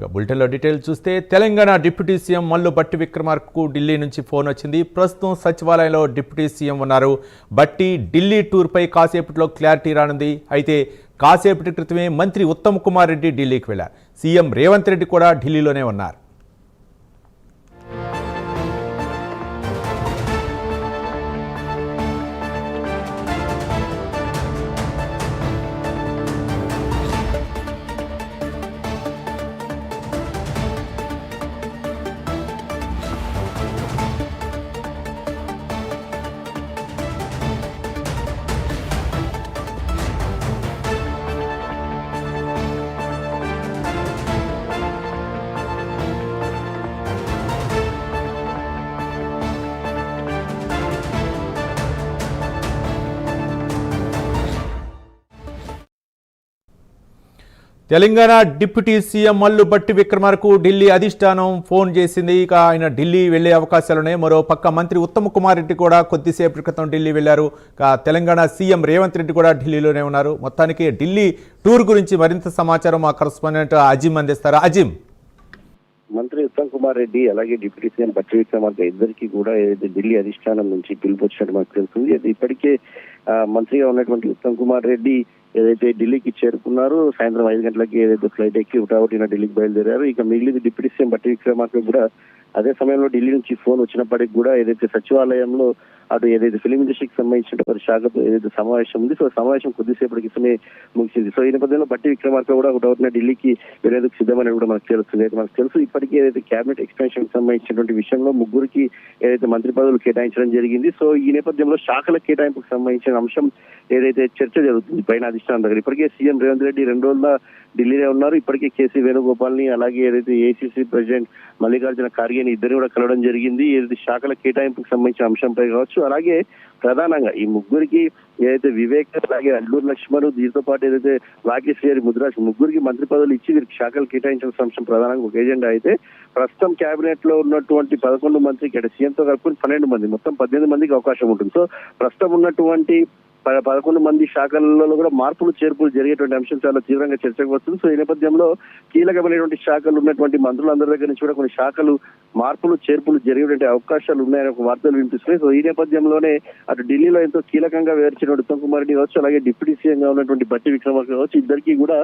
ఇంకా బులెటిన్లో డీటెయిల్స్ చూస్తే తెలంగాణ డిప్యూటీ సీఎం మల్లు బట్టి విక్రమార్కకు ఢిల్లీ నుంచి ఫోన్ వచ్చింది. ప్రస్తుతం సచివాలయంలో డిప్యూటీ సీఎం ఉన్నారు. బట్టి ఢిల్లీ టూర్పై కాసేపట్లో క్లారిటీ రానుంది. అయితే కాసేపటి క్రితమే మంత్రి ఉత్తమ్ కుమార్ రెడ్డి ఢిల్లీకి వెళ్ళారు సీఎం రేవంత్ రెడ్డి కూడా ఢిల్లీలోనే ఉన్నారు. తెలంగాణ డిప్యూటీ సీఎం మల్లు బట్టి విక్రమార్కు ఢిల్లీ అధిష్టానం ఫోన్ చేసింది. ఇక ఆయన ఢిల్లీ వెళ్ళే అవకాశాలున్నాయి. మరో పక్క మంత్రి ఉత్తమ్ కుమార్ రెడ్డి కూడా కొద్దిసేపటి క్రితం ఢిల్లీ వెళ్ళారు ఇక తెలంగాణ సీఎం రేవంత్ రెడ్డి కూడా ఢిల్లీలోనే ఉన్నారు. మొత్తానికి ఢిల్లీ టూర్ గురించి మరింత సమాచారం మా కరస్పాండెంట్ అజిమ్ అందిస్తారు. అజిమ్. మంత్రి ఉత్తమ్ కుమార్ రెడ్డి అలాగే డిప్యూటీ సీఎం బట్టి విక్రమార్క ఇద్దరికి కూడా ఏదైతే ఢిల్లీ అధిష్టానం నుంచి పిలుపు వచ్చినట్టు మాకు తెలుస్తుంది. అది ఇప్పటికే మంత్రిగా ఉన్నటువంటి ఉత్తమ్ కుమార్ రెడ్డి ఏదైతే ఢిల్లీకి చేరుకున్నారు సాయంత్రం ఐదు గంటలకి ఏదైతే ఫ్లైట్ ఎక్కి ఉటావటిన ఢిల్లీకి బయలుదేరారు ఇక మిగిలింది డిప్యూటీ సీఎం బట్టి విక్రమార్క కూడా అదే సమయంలో ఢిల్లీ నుంచి ఫోన్ వచ్చినప్పటికి కూడా ఏదైతే సచివాలయంలో అటు ఏదైతే ఫిలిం ఇండస్ట్రీకి సంబంధించిన శాఖతో ఏదైతే సమావేశం ఉంది సో సమావేశం కొద్దిసేపటి క్రితమే ముగిసింది. సో ఈ నేపథ్యంలో బట్టి విక్రమార్క కూడా ఒకటవుతున్న ఢిల్లీకి వెళ్ళేందుకు సిద్ధమని కూడా మనకు తెలుస్తుంది అయితే మనకు తెలుసు. ఇప్పటికీ ఏదైతే కేబినెట్ ఎక్స్పెన్షన్ సంబంధించినటువంటి విషయంలో ముగ్గురికి ఏదైతే మంత్రి పదవులు కేటాయించడం జరిగింది. సో ఈ నేపథ్యంలో శాఖల కేటాయింపుకు సంబంధించిన అంశం ఏదైతే చర్చ జరుగుతుంది పైన అధిష్టానం దగ్గర. ఇప్పటికే సీఎం రేవంత్ రెడ్డి రెండు రోజుల ఢిల్లీలో ఉన్నారు. ఇప్పటికే కేసీ వేణుగోపాల్ని అలాగే ఏదైతే ఏసీసీ ప్రెసిడెంట్ మల్లికార్జున ఖార్గేని ఇద్దరిని కూడా కలవడం జరిగింది. ఏదైతే శాఖల కేటాయింపుకు సంబంధించిన అంశంపై కావచ్చు అలాగే ప్రధానంగా ఈ ముగ్గురికి ఏదైతే వివేక్ అలాగే అల్లూరు లక్ష్మణ్ దీంతో పాటు ఏదైతే వాకేష్ గారి ముద్రాజ్ ముగ్గురికి మంత్రి పదవులు ఇచ్చి వీరికి శాఖలు కేటాయించిన అంశం ప్రధానంగా ఒక ఎజెండా అయితే ప్రస్తుతం కేబినెట్లో ఉన్నటువంటి పదకొండు మంత్రికి అంటే సీఎంతో కలుపుకొని పన్నెండు మంది మొత్తం పద్దెనిమిది మందికి అవకాశం ఉంటుంది. సో ప్రస్తుతం ఉన్నటువంటి పదకొండు మంది శాఖలలో కూడా మార్పులు చేర్పులు జరిగేటువంటి అంశం చాలా తీవ్రంగా చర్చకు వస్తుంది. సో ఈ నేపథ్యంలో కీలకమైనటువంటి శాఖలు ఉన్నటువంటి మంత్రులందరి దగ్గర నుంచి కూడా కొన్ని శాఖలు మార్పులు చేర్పులు జరిగేటువంటి అవకాశాలు ఉన్నాయని ఒక వార్తలు వినిపిస్తున్నాయి. సో ఈ నేపథ్యంలోనే అటు ఢిల్లీలో ఎంతో కీలకంగా వివరించినటువంటి ఉత్తమ్ కుమార్ రెడ్డి కావచ్చు అలాగే డిప్యూటీ సీఎం గా ఉన్నటువంటి బట్టి విక్రమార్క కావచ్చు ఇద్దరికి కూడా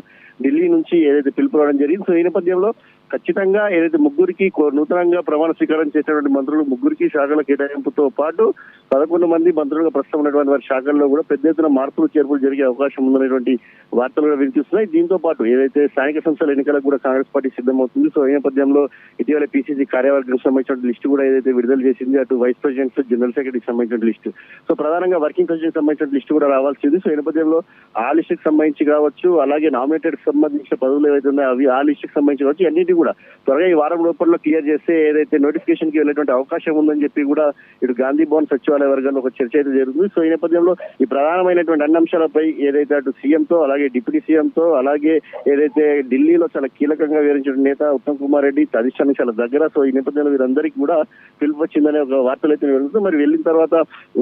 ఢిల్లీ నుంచి ఏదైతే పిలుపు రావడం జరిగింది. సో ఈ నేపథ్యంలో ఖచ్చితంగా ఏదైతే ముగ్గురికి నూతనంగా ప్రమాణ స్వీకారం చేసినటువంటి మంత్రులు ముగ్గురికి శాఖల కేటాయింపుతో పాటు పదకొండు మంది మంత్రులుగా ప్రస్తుతం ఉన్నటువంటి వారి శాఖల్లో కూడా పెద్ద ఎత్తున మార్పులు చేర్పులు జరిగే అవకాశం ఉందనేటువంటి వార్తలు కూడా వినిపిస్తున్నాయి. దీంతో పాటు ఏదైతే స్థానిక సంస్థల ఎన్నికలకు కూడా కాంగ్రెస్ పార్టీ సిద్ధమవుతుంది సో ఈ నేపథ్యంలో ఇటీవల పీసీసీ కార్యవర్గం సంబంధించిన లిస్టు కూడా ఏదైతే విడుదల చేసింది అటు వైస్ ప్రెసిడెంట్ జనరల్ సెక్రటరీకి సంబంధించిన లిస్టు. సో ప్రధానంగా వర్కింగ్ ప్రెసిడెంట్ సంబంధించిన లిస్టు కూడా రావాల్సింది. సో ఈ నేపథ్యంలో ఆ లిస్టుకి సంబంధించి కావచ్చు అలాగే నామినేటెడ్ సంబంధించిన పదవులు ఏవైతే ఉన్నాయో అవి ఆ లిస్టుకి సంబంధించి కావచ్చు అన్నిటి కూడా. త్వరగా ఈ వారం లోపల క్లియర్ చేస్తే ఏదైతే నోటిఫికేషన్కి వెళ్ళేటువంటి అవకాశం ఉందని చెప్పి కూడా ఇటు గాంధీ భవన్ సచివాలయ వర్గాల్లో ఒక చర్చ అయితే జరుగుతుంది. సో ఈ నేపథ్యంలో ఈ ప్రధానమైనటువంటి అన్ని అంశాలపై ఏదైతే అటు సీఎంతో అలాగే డిప్యూటీ సీఎంతో అలాగే ఏదైతే ఢిల్లీలో చాలా కీలకంగా వివరించిన నేత ఉత్తమ్ కుమార్ రెడ్డి అధిష్టానం చాలా దగ్గర. సో ఈ నేపథ్యంలో వీరందరికీ కూడా పిలుపు వచ్చిందనే ఒక వార్తలు అయితే వెళ్తుంది మరి వెళ్ళిన తర్వాత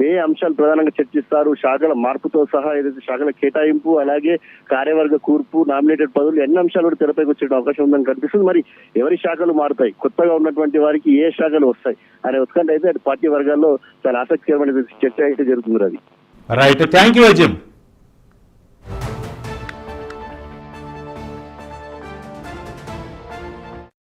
ఏ అంశాలు ప్రధానంగా చర్చిస్తారు? శాఖల మార్పుతో సహా ఏదైతే శాఖల కేటాయింపు అలాగే కార్యవర్గ కూర్పు నామినేటెడ్ పదవులు ఎన్ని అంశాలు కూడా తెరపైకి వచ్చే అవకాశం ఉందని కనిపిస్తుంది. మరి ఎవరి శాఖలు మారుతాయి. కొత్తగా ఉన్నటువంటి వారికి ఏ శాఖలు వస్తాయి అనే ఉత్కంఠ అయితే పార్టీ వర్గాల్లో చాలా ఆసక్తికరమైన చర్చ అయితే జరుగుతుంది అది. Right thank you Azim